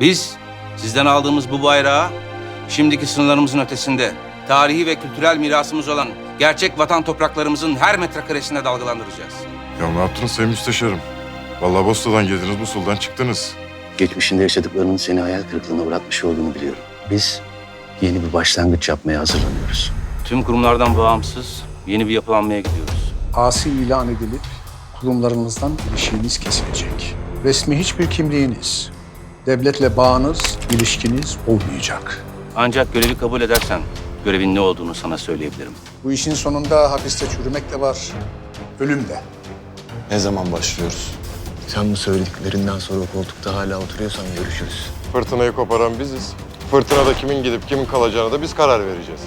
Biz sizden aldığımız bu bayrağı şimdiki sınırlarımızın ötesinde tarihi ve kültürel mirasımız olan gerçek vatan topraklarımızın her metrekaresine dalgalandıracağız. Ya ne yaptınız Sayın Müsteşarım? Vallahi Bosna'dan girdiniz, Musul'dan çıktınız. Geçmişinde yaşadıklarının seni hayal kırıklığına uğratmış olduğunu biliyorum. Biz yeni bir başlangıç yapmaya hazırlanıyoruz. Tüm kurumlardan bağımsız yeni bir yapılanmaya gidiyoruz. asi ilan edilip kurumlarınızdan ilişkiniz kesilecek. Resmi hiçbir kimliğiniz, devletle bağınız, ilişkiniz olmayacak. Ancak görevi kabul edersen görevin ne olduğunu sana söyleyebilirim. Bu işin sonunda hapiste çürümek de var, ölüm de. Ne zaman başlıyoruz? Sen bu söylediklerinden sonra o koltukta hala oturuyorsan görüşürüz. Fırtınayı koparan biziz. Fırtınada kimin gidip kimin kalacağına da biz karar vereceğiz.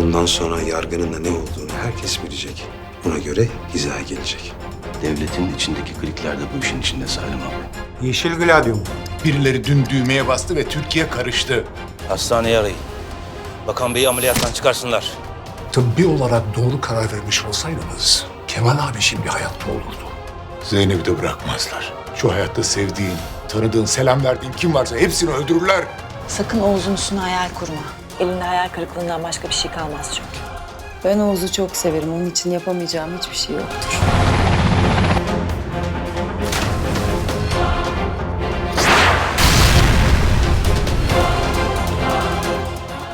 Bundan sonra yargının da ne olduğunu herkes bilecek. Ona göre hizaya gelecek. Devletin içindeki klikler de bu işin içinde Salim abi. Yeşil Gladyum. Birileri dün düğmeye bastı ve Türkiye karıştı. Hastaneyi arayın. Bakan Bey'i ameliyattan çıkarsınlar. Tıbbi olarak doğru karar vermiş olsaydınız Kemal abi şimdi hayatta olurdu. Zeynep'i de bırakmazlar. Şu hayatta sevdiğin, tanıdığın, selam verdiğin kim varsa hepsini öldürürler. Sakın Oğuz'un üstüne hayal kurma. Elinde hayal kırıklığından başka bir şey kalmaz çünkü. Ben Oğuz'u çok severim. Onun için yapamayacağım hiçbir şey yoktur.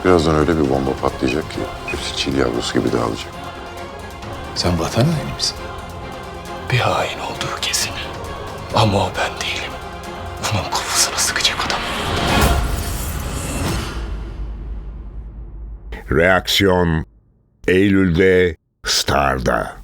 Birazdan öyle bir bomba patlayacak ki hepsi çil yavrusu gibi dağılacak. Sen vatan haini misin? Bir hain olduğu kesin. Ama o ben değilim. Onun kafasına sıkacak adam. Reaksiyon Eylül'de Star'da.